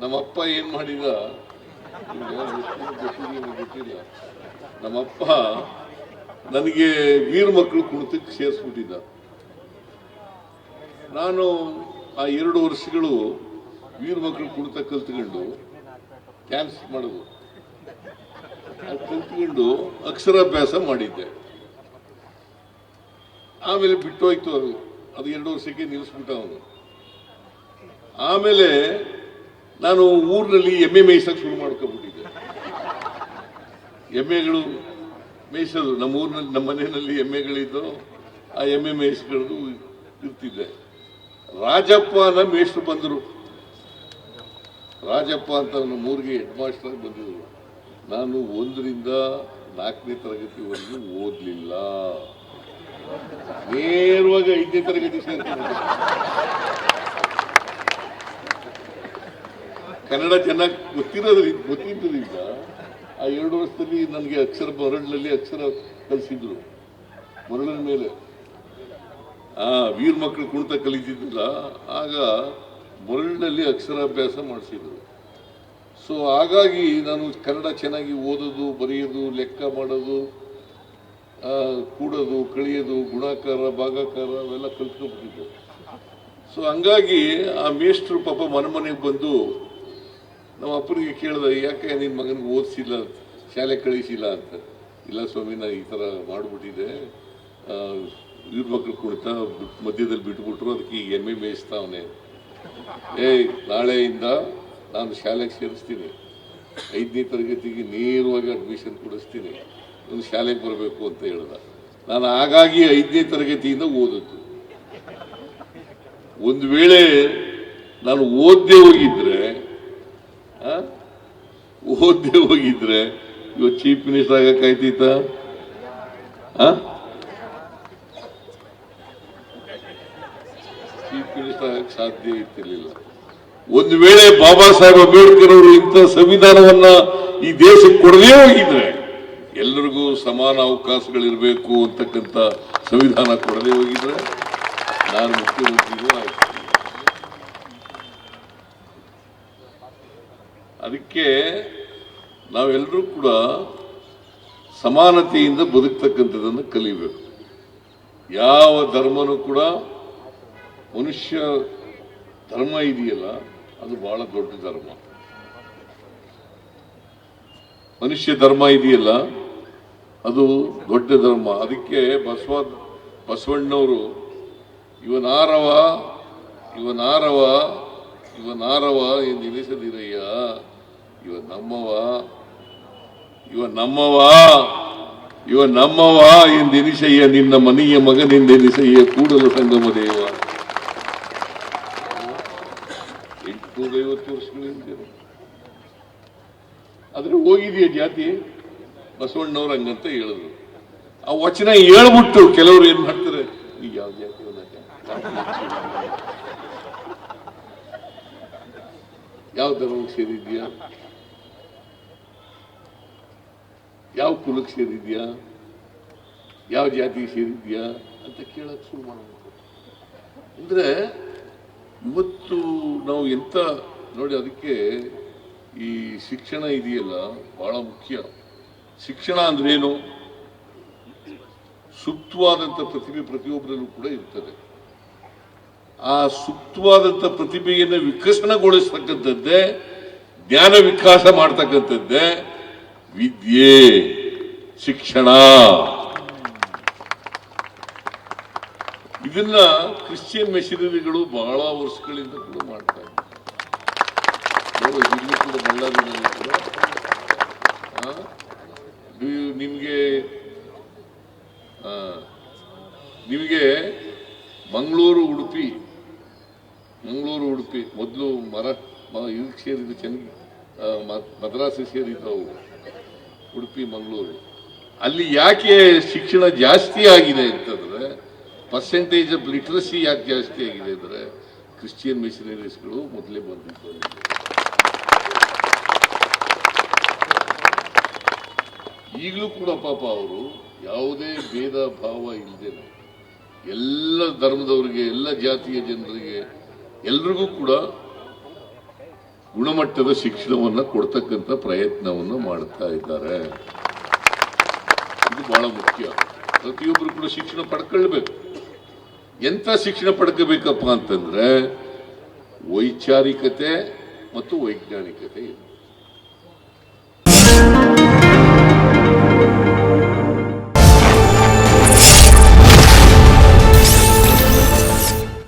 ನಮ್ಮಪ್ಪ ಏನ್ ಮಾಡಿದ? ಗೊತ್ತಿಲ್ಲ ನಮ್ಮಪ್ಪ ನನಗೆ ವೀರ್ ಮಕ್ಕಳು ಕುಣಿತಕ್ಕೆ ಸೇರಿಸ್ಬಿಟ್ಟಿದ್ದ. ನಾನು ಆ ಎರಡು ವರ್ಷಗಳು ವೀರ ಮಕ್ಕಳು ಕುಣಿತ ಕಲ್ತ್ಕೊಂಡು ಡ್ಯಾನ್ಸ್ ಮಾಡೋದು. ಅದು ಕಲ್ತ್ಕೊಂಡು ಅಕ್ಷರಾಭ್ಯಾಸ ಮಾಡಿದ್ದೆ. ಆಮೇಲೆ ಬಿಟ್ಟೋಯ್ತು ಅದು. ಅದು ಎರಡು ವರ್ಷಕ್ಕೆ ನಿಲ್ಲಿಸ್ಬಿಟ್ಟ ಅವನು. ಆಮೇಲೆ ನಾನು ಊರಿನಲ್ಲಿ ಎಮ್ಮೆ ಮೇಯ್ಸಕ್ಕೆ ಶುರು ಮಾಡ್ಕೊಬಿಟ್ಟಿದ್ದೆ ಎಮ್ಮೆಗಳು ಮೇಯಿಸೋದು, ನಮ್ಮ ಊರಿನಲ್ಲಿ, ನಮ್ಮ ಮನೆಯಲ್ಲಿ ಎಮ್ಮೆಗಳಿದ್ದು, ಆ ಎಮ್ಮೆ ಮೇಯಿಸ್ಕೊಂಡು ಇರ್ತಿದ್ದೆ. ರಾಜಪ್ಪನ ಮೇಷ್ಟ್ರು ಬಂದರು. ರಾಜಪ್ಪ ಅಂತ ನಮ್ಮ ಊರಿಗೆ ಹೆಡ್ ಮಾಸ್ಟರ್ ಬಂದಿದ್ರು. ನಾನು ಒಂದರಿಂದ ನಾಲ್ಕನೇ ತರಗತಿವರೆಗೂ ಓದಲಿಲ್ಲ. ನೇರವಾಗಿ ಐದನೇ ತರಗತಿ ಸೇರ್ಕೊಂಡು ಕನ್ನಡ ಚೆನ್ನಾಗಿ ಗೊತ್ತಿರೋದ್ರಿಂದ ಗೊತ್ತಿದ್ದರಿಂದ ಆ ಎರಡು ವರ್ಷದಲ್ಲಿ ನನಗೆ ಅಕ್ಷರ ಮರಳಿನಲ್ಲಿ ಅಕ್ಷರ ಕಲಿಸಿದ್ರು. ಮರಳಿನ ಮೇಲೆ. ಆ ವೀರ ಮಕ್ಕಳು ಕುಣಿತ ಕಲಿತಿದ್ದಿಲ್ಲ, ಆಗ ಮರಳಿನಲ್ಲಿ ಅಕ್ಷರಾಭ್ಯಾಸ ಮಾಡಿಸಿದ್ರು. ಸೊ ಹಾಗಾಗಿ ನಾನು ಕನ್ನಡ ಚೆನ್ನಾಗಿ ಓದೋದು, ಬರೆಯೋದು, ಲೆಕ್ಕ ಮಾಡೋದು ಕೂಡೋದು, ಕಳಿಯೋದು, ಗುಣಾಕಾರ, ಭಾಗಾಕಾರ ಅವೆಲ್ಲ ಕಲ್ತ್ಕೊಂಡ್ಬಿಟ್ಟಿದ್ದೆ. ಸೊ ಹಂಗಾಗಿ ಆ ಮೇಷ್ಟ್ರು ಪಾಪ ಮನೆ ಮನೆಗೆ ಬಂದು ನಮ್ಮ ಅಪ್ಪನಿಗೆ ಕೇಳಿದೆ, ಯಾಕೆ ನಿನ್ನ ಮಗನಿಗೆ ಓದಿಸಿಲ್ಲ? ಶಾಲೆ ಕಳಿಸಿಲ್ಲ ಅಂತ. ಇಲ್ಲ ಸ್ವಾಮಿ ನಾನು ಈ ಥರ ಮಾಡಿಬಿಟ್ಟಿದೆ ಇವ್ರ ಮಕ್ಳು ಕುಣಿತ ಮಧ್ಯದಲ್ಲಿ ಬಿಟ್ಬಿಟ್ರು, ಅದಕ್ಕೆ ಈಗ ಎಮ್ಮೆ ಮೇಯಿಸ್ತಾವನೆ. ಏಯ್, ನಾಳೆಯಿಂದ ನಾನು ಶಾಲೆಗೆ ಸೇರಿಸ್ತೀನಿ. ಐದನೇ ತರಗತಿಗೆ ನೇರವಾಗಿ ಅಡ್ಮಿಷನ್ ಕೊಡಿಸ್ತೀನಿ. ಒಂದು ಶಾಲೆಗೆ ಬರಬೇಕು ಅಂತ ಹೇಳ್ದ. ನಾನು ಹಾಗಾಗಿ ಐದನೇ ತರಗತಿಯಿಂದ ಓದದ್ದು. ಒಂದು ವೇಳೆ ನಾನು ಓದ್ದೇ ಹೋಗಿದ್ರೆ? ಓದ್ದೇ ಹೋಗಿದ್ರೆ ಇವತ್ತು ಚೀಫ್ ಮಿನಿಸ್ಟರ್ ಆಗಕ್ಕಾಯ್ತಿತ್ತ ಚೀಫ್ ಮಿನಿಸ್ಟರ್ ಆಗಕ್ಕೆ ಸಾಧ್ಯ ಇರ್ತಿರ್ಲಿಲ್ಲ. ಒಂದು ವೇಳೆ ಬಾಬಾ ಸಾಹೇಬ್ ಅಂಬೇಡ್ಕರ್ ಅವರು ಇಂಥ ಸಂವಿಧಾನವನ್ನ ಈ ದೇಶಕ್ಕೆ ಕೊಡದೇ ಹೋಗಿದ್ರೆ ಎಲ್ಲರಿಗೂ ಸಮಾನ ಅವಕಾಶಗಳಿರಬೇಕು ಅಂತಕ್ಕಂಥ ಸಂವಿಧಾನ ಕೊಡದೇ ಹೋಗಿದ್ರೆ ನಾನು ಮುಖ್ಯಮಂತ್ರಿಗೂ ಆಯ್ತು. ಅದಕ್ಕೆ ನಾವೆಲ್ಲರೂ ಕೂಡ ಸಮಾನತೆಯಿಂದ ಬದುಕ್ತಕ್ಕಂಥದ್ದನ್ನು ಕಲಿಬೇಕು. ಯಾವ ಧರ್ಮನೂ ಕೂಡ ಮನುಷ್ಯ ಧರ್ಮ ಇದೆಯಲ್ಲ, ಅದು ಬಹಳ ದೊಡ್ಡ ಧರ್ಮ. ಮನುಷ್ಯ ಧರ್ಮ ಇದೆಯಲ್ಲ, ಅದು ದೊಡ್ಡ ಧರ್ಮ. ಅದಕ್ಕೆ ಬಸವ ಬಸವಣ್ಣವರು, ಇವನಾರವ ಇವನಾರವ ಇವನಾರವ ಎಂದೆನಿಸದಿರಯ್ಯ ಇವ ನಮ್ಮವ ಇವ ನಮ್ಮವ ಇವ ನಮ್ಮವ ಎಂದೆನಿಸಯ್ಯ ನಿನ್ನ ಮನೆಯ ಮಗನೆಂದೆನಿಸಯ್ಯ ಕೂಡಲು ಸಂಗಮ ದೇವ. ಎಂಟುನೂರೈವತ್ತು ವರ್ಷಗಳಿಂದ ಆದ್ರೆ ಹೋಗಿದೆಯಾ ಜಾತಿ? ಬಸವಣ್ಣವ್ರ ಹಂಗಂತ ಹೇಳಿದ್ರು. ಆ ವಚನ ಹೇಳ್ಬಿಟ್ಟು ಕೆಲವರು ಏನ್ ಮಾಡ್ತಾರೆ? ಈಗ ಯಾವ ಜಾತಿ? ಯಾವ ಧರ್ಮಕ್ಕೆ ಸೇರಿದ್ಯಾ? ಯಾವ ಕುಲಕ್ಕೆ ಸೇರಿದ್ಯಾ? ಯಾವ ಜಾತಿಗೆ ಸೇರಿದ್ಯಾ ಅಂತ ಕೇಳಕ್ಕೆ ಶುರು ಮಾಡಬೇಕು ಅಂದರೆ ಇವತ್ತು ನಾವು ಎಂಥ ನೋಡಿ ಅದಕ್ಕೆ ಈ ಶಿಕ್ಷಣ ಇದೆಯಲ್ಲ ಬಹಳ ಮುಖ್ಯ. ಶಿಕ್ಷಣ ಅಂದ್ರೇನು? ಸೂಕ್ತವಾದಂಥ ಪ್ರತಿಭೆ ಪ್ರತಿಯೊಬ್ಬರಲ್ಲೂ ಕೂಡ ಇರ್ತದೆ. ಆ ಸೂಕ್ತವಾದಂಥ ಪ್ರತಿಭೆಯನ್ನು ವಿಕಸನಗೊಳಿಸ್ತಕ್ಕಂಥದ್ದೇ, ಜ್ಞಾನ ವಿಕಾಸ ಮಾಡ್ತಕ್ಕಂಥದ್ದೇ ವಿದ್ಯೆ ಶಿಕ್ಷಣ. ಇದನ್ನ ಕ್ರಿಶ್ಚಿಯನ್ ಮೆಷಿನರಿಗಳು ಬಹಳ ವರ್ಷಗಳಿಂದ ಕೂಡ ಮಾಡ್ತಾ ನಿಮ್ಗೆ ನಿಮಗೆ ಮಂಗಳೂರು ಉಡುಪಿ ಮಂಗಳೂರು ಉಡುಪಿ ಮೊದಲು ಮರ ಇದಕ್ಕೆ ಸೇರಿದ್ದು ಚೆನ್ನಾಗಿ ಆ, ಸೇರಿದ್ದು ಸೇರಿದ್ದವು. ಉಡುಪಿ, ಮಂಗಳೂರು. ಅಲ್ಲಿ ಯಾಕೆ ಶಿಕ್ಷಣ ಜಾಸ್ತಿ ಆಗಿದೆ ಅಂತಂದ್ರೆ ಪರ್ಸೆಂಟೇಜ್ ಆಫ್ ಲಿಟ್ರಸಿ ಯಾಕೆ ಜಾಸ್ತಿ ಆಗಿದೆ ಅಂದರೆ ಕ್ರಿಶ್ಚಿಯನ್ ಮಿಷನರೀಸ್ಗಳು ಮೊದಲೇ ಬಂದಿದ್ದು. ಈಗಲೂ ಕೂಡ ಪಾಪ ಅವರು ಯಾವುದೇ ಭೇದ ಭಾವ ಇಲ್ಲದೆ ಎಲ್ಲ ಧರ್ಮದವರಿಗೆ, ಎಲ್ಲ ಜಾತಿಯ ಜನರಿಗೆ, ಎಲ್ರಿಗೂ ಕೂಡ ಗುಣಮಟ್ಟದ ಶಿಕ್ಷಣವನ್ನು ಕೊಡ್ತಕ್ಕಂಥ ಪ್ರಯತ್ನವನ್ನು ಮಾಡ್ತಾ ಇದ್ದಾರೆ. ಇದು ಬಹಳ ಮುಖ್ಯ. ಪ್ರತಿಯೊಬ್ಬರು ಕೂಡ ಶಿಕ್ಷಣ ಪಡ್ಕೊಳ್ಬೇಕು. ಎಂಥ ಶಿಕ್ಷಣ ಪಡ್ಕೋಬೇಕಪ್ಪ ಅಂತಂದ್ರೆ ವೈಚಾರಿಕತೆ ಮತ್ತು ವೈಜ್ಞಾನಿಕತೆ ಇದೆ